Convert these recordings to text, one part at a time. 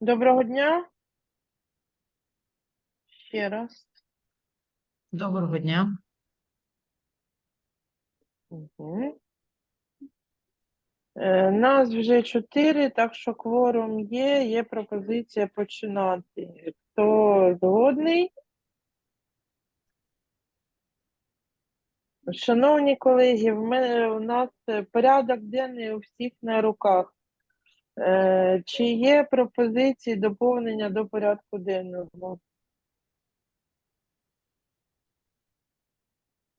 Доброго дня. Ще раз. Доброго дня. Угу. Е, нас вже чотири, так що кворум є, є пропозиція починати. Хто згодний? Шановні колеги, в мене у нас е, порядок денний у всіх на руках. Е, чи є пропозиції доповнення до порядку денного?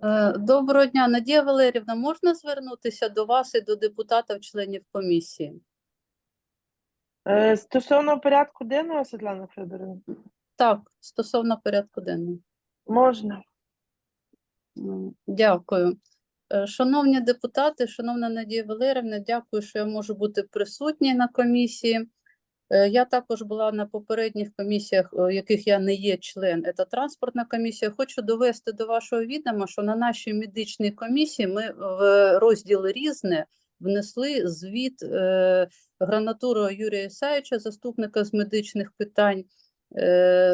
Е, Доброго дня, Надія Валерівна. Можна звернутися до вас і до депутатів, членів комісії? Е, стосовно порядку денного, Світлана Федоровна, Так, стосовно порядку денного. можна. Дякую. Е, Шановні депутати, шановна Надія Валерівна, дякую, що я можу бути присутній на комісії. Е, Я також була на попередніх комісіях, е, яких я не є член, це транспортна комісія. Хочу довести до вашого відома, що на нашій медичній комісії ми в розділ різне внесли звіт е, Юрія Ісаївича, заступника з медичних питань,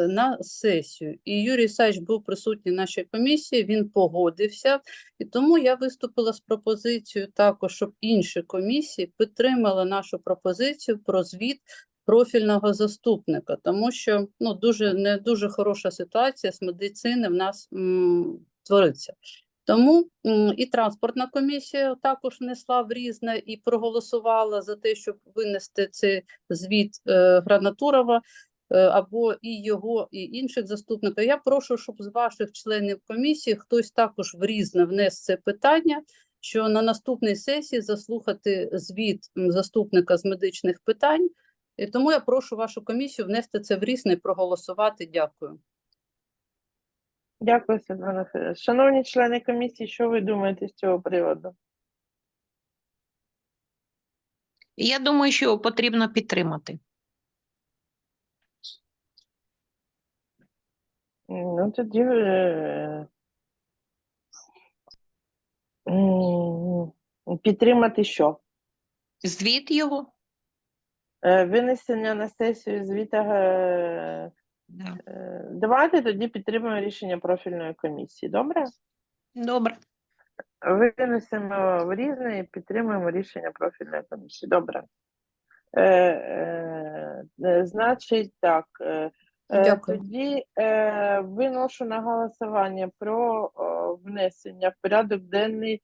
на сесію. І Юрій Ісаївич був присутній в нашій комісії, він погодився. І тому я виступила з пропозицією також, щоб інші комісії підтримали нашу пропозицію про звіт профільного заступника, тому що ну дуже не дуже хороша ситуація з медицини в нас м, твориться. Тому і транспортна комісія також внесла в різне і проголосувала за те, щоб винести цей звіт е, Гранатурова е, або і його, і інших заступників. Я прошу, щоб з ваших членів комісії хтось також в різне внес це питання, що на наступній сесії заслухати звіт заступника з медичних питань. І тому я прошу вашу комісію внести це в різне і проголосувати. Дякую. Дякую, Світлана. Шановні члени комісії, що ви думаєте з цього приводу? Я думаю, що його потрібно підтримати. Ну, тоді е, м, підтримати що? Звіт його. Е, Винесення на сесію звіта. е, Да. е, Давайте тоді підтримуємо рішення профільної комісії. Добре? Добре. Винесемо в різне і підтримуємо рішення профільної комісії. Добре. Е, е, е, значить, так. Е, Дякую. тоді е, виношу на голосування про о, внесення в порядок денний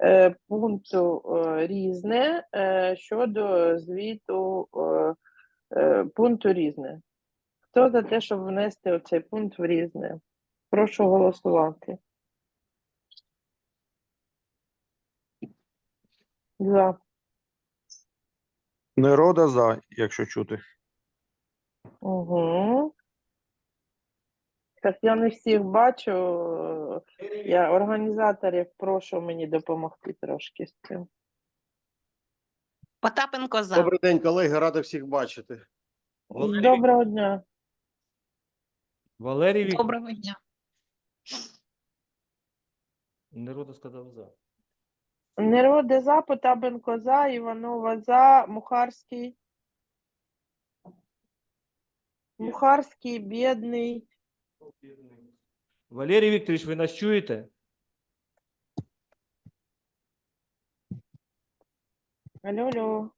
е, пункту е, різне е, щодо звіту е, е, пункту різне. Хто за те, щоб внести оцей пункт в різне? Прошу голосувати. За. Нерода за, якщо чути. Угу. Так я не всіх бачу. Я організаторів прошу мені допомогти трошки з цим. Потапенко за. Добрий день, колеги, радий всіх бачити. Валерій Доброго дня. Валерій. Доброго дня. Нерода сказав за. Нероди за, Потапенко за, Іванова за, Мухарський. Мухарський, бідний. Валерій Вікторович, ви нас чуєте? Алло, алло.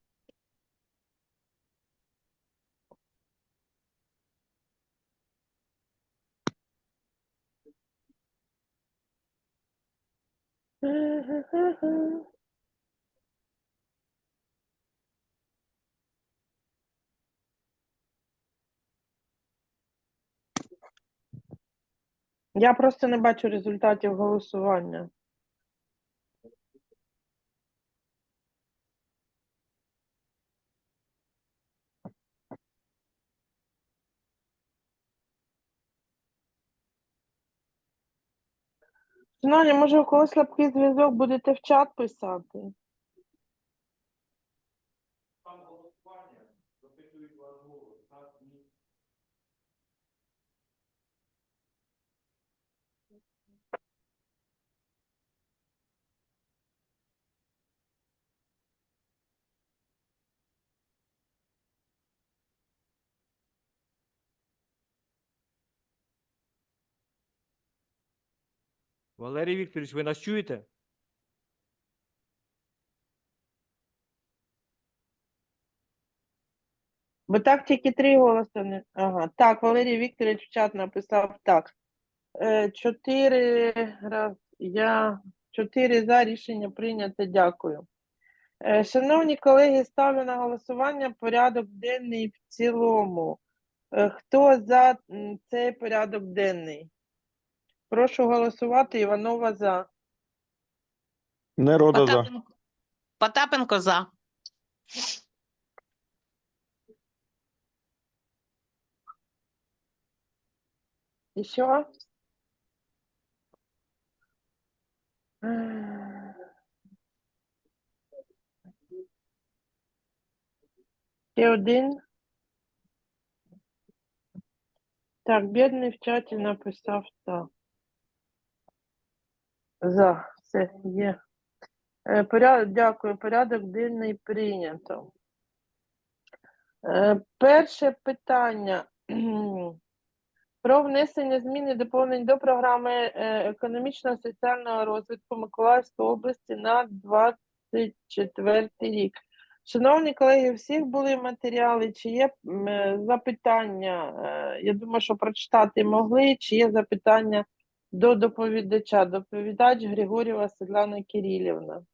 Я просто не бачу результатів голосування. Шановні, може, у когось слабкий зв'язок будете в чат писати? Валерій Вікторович, ви нас чуєте? Бо так тільки три голоси. не- Ага. Так, Валерій Вікторович в чат написав так. Е, Чотири раз я чотири за рішення прийнято. Дякую. Е, Шановні колеги, ставлю на голосування порядок денний в цілому. Е, Хто за цей порядок денний? Прошу голосувати. Іванова за. Нерода за. Потапенко, Потапенко за. І що? Е, Ще один. Так, бідний в чаті написав так. За, все є. Е, порядок, дякую, порядок денний прийнято. Е, перше питання. Про внесення змін і доповнень до програми е, економічного соціального розвитку Миколаївської області на 24 рік. Шановні колеги, всіх були матеріали, чи є е, запитання? Е, Я думаю, що прочитати могли, чи є запитання до доповідача. Доповідач Григорєва Світлана Кирилівна.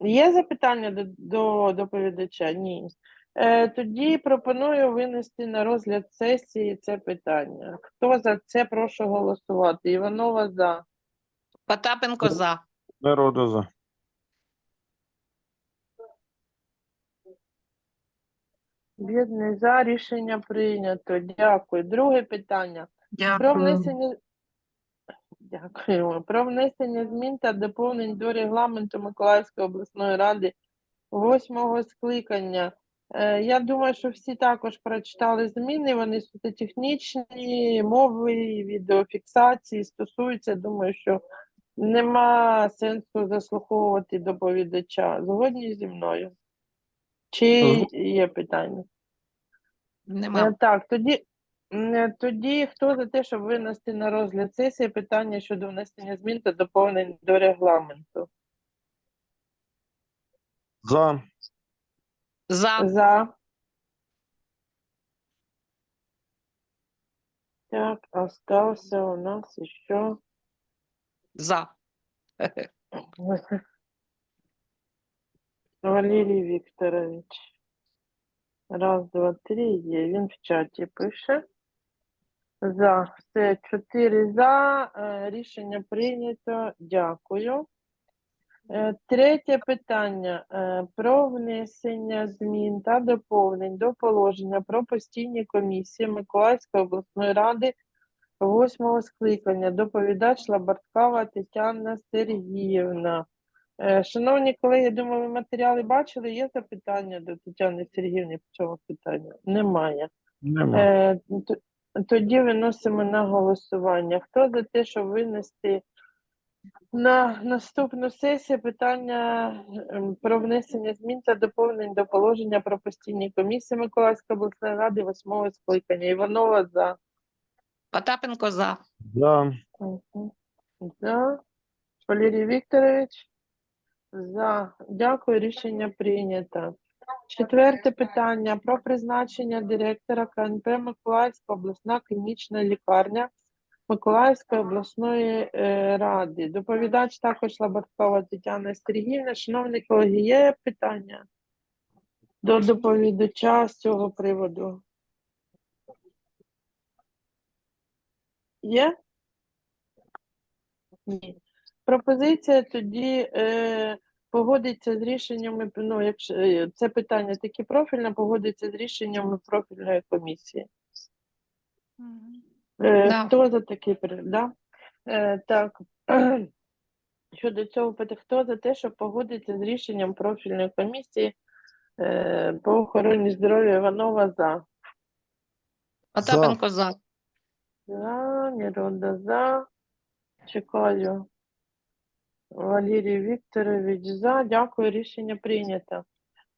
Є запитання до, до доповідача? Ні. Е, тоді пропоную винести на розгляд сесії це питання. Хто за це прошу голосувати? Іванова за. Потапенко за. Нерода за. Бідний за рішення прийнято. Дякую. Друге питання. Про внесення Дякуємо. Про внесення змін та доповнень до регламенту Миколаївської обласної ради восьмого скликання. Е, Я думаю, що всі також прочитали зміни. Вони суто технічні, мови, відеофіксації стосуються. Думаю, що нема сенсу заслуховувати доповідача. Згодні зі мною? Чи є питання? Нема. Е, Так, тоді, тоді хто за те, щоб винести на розгляд сесії питання щодо внесення змін та доповнень до регламенту? За. За. За. Так, остався у нас еще За. Валерій Вікторович. Раз, два, три є. Він в чаті пише. За. Все, чотири за. Е, Рішення прийнято. Дякую. Е, Третє питання е, про внесення змін та доповнень до положення про постійні комісії Миколаївської обласної ради восьмого скликання. Доповідач Лабарткава Тетяна Сергіївна. Е, Шановні колеги, думаю, ви матеріали бачили. Є запитання до Тетяни Сергіївни по цьому питанню? Немає. Нема. Е, Тоді виносимо на голосування. Хто за те, щоб винести на наступну сесію питання ем, про внесення змін та доповнень до положення про постійні комісії Миколаївської обласної ради восьмого скликання? Іванова за. Потапенко за. За. За. Валерій Вікторович. За. Дякую, рішення прийнято. Четверте питання про призначення директора КНП Миколаївська обласна клінічна лікарня Миколаївської обласної е, ради. Доповідач також Лабаркова Тетяна Сергіївна. Шановні колеги, є питання до доповідача з цього приводу? Є? Ні. Пропозиція тоді е, погодиться з рішеннями, ну, якщо е, це питання таке профільне, погодиться з рішеннями профільної комісії. Е, Да. Хто за такий да? Е, так. Щодо цього питання, хто за те, щоб погодиться з рішенням профільної комісії е, по охороні здоров'я Іванова за? Потапенко за. За, Нерода за. Чекаю. Валерій Вікторович за. Дякую, рішення прийнято.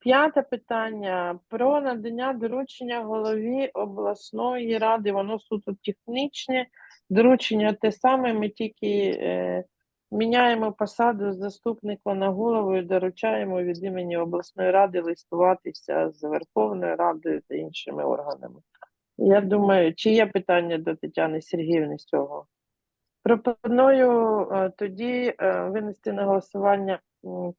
П'яте питання про надання доручення голові обласної ради. Воно суто технічне. Доручення те саме. Ми тільки е, міняємо посаду заступника на голову і доручаємо від імені обласної ради листуватися з Верховною Радою та іншими органами. Я думаю, чи є питання до Тетяни Сергіївни з цього? Пропоную е, тоді е, винести на голосування м,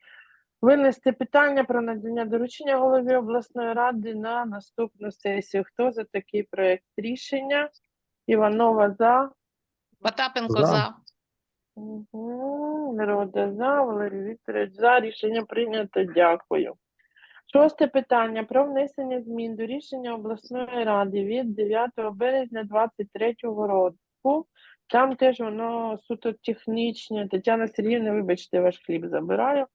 винести питання про надання доручення голові обласної ради на наступну сесію. Хто за такий проект рішення? Іванова за. Потапенко За. за. Угу. Народа за, Валерій Вікторович за. Рішення прийнято. Дякую. Шосте питання про внесення змін до рішення обласної ради від 9 березня 2023 року. Там теж воно суто технічне. Тетяна Сергіївна, вибачте, ваш хліб забираю.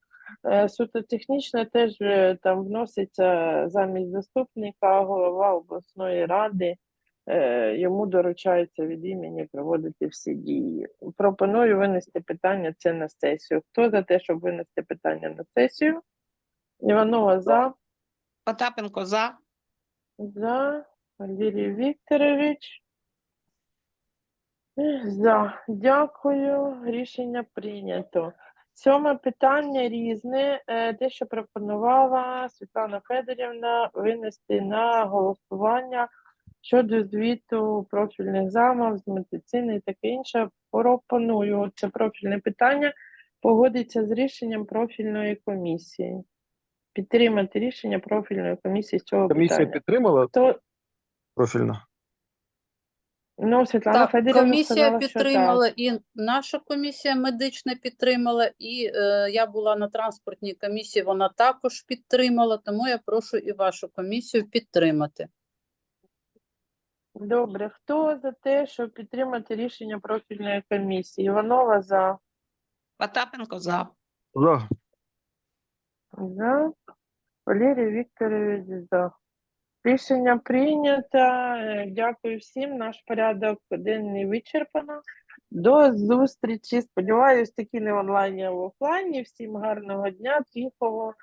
Е, Суто технічно теж е, там вноситься замість заступника голова обласної ради. Е, Йому доручається від імені проводити всі дії. Пропоную винести питання це на сесію. Хто за те, щоб винести питання на сесію? Іванова за. Потапенко за. За. Валерій Вікторович. За. Дякую. Рішення прийнято. Сьоме питання різне. Е, Те, що пропонувала Світлана Федорівна винести на голосування щодо звіту профільних замов з медицини і таке інше. Пропоную це профільне питання погодиться з рішенням профільної комісії. Підтримати рішення профільної комісії з цього Комісія питання. підтримала То, профільно? Ну, Світлана Так, Федорівна комісія сказала, що підтримала, і наша комісія медична підтримала, і е, я була на транспортній комісії, вона також підтримала, тому я прошу і вашу комісію підтримати. Добре, хто за те, щоб підтримати рішення профільної комісії? Іванова за. Потапенко за. За. За. Валерій Вікторович за. Рішення прийнято. Е, Дякую всім. Наш порядок денний вичерпано. До зустрічі. Сподіваюсь, таки не онлайні, а в офлайні. Всім гарного дня, тихого.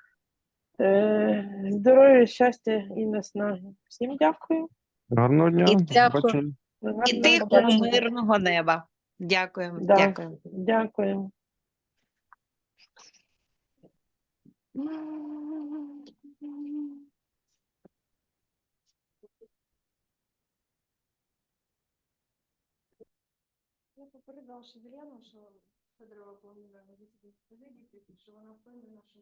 Е, здоров'я, щастя і наснаги. Всім дякую. Гарного дня. І До дякую. І тихого мирного неба. Дякуємо. Да. Дякуємо. Дякую. Я попередила Шевеляну, що Федорова планує на 10 що вона впевнена, що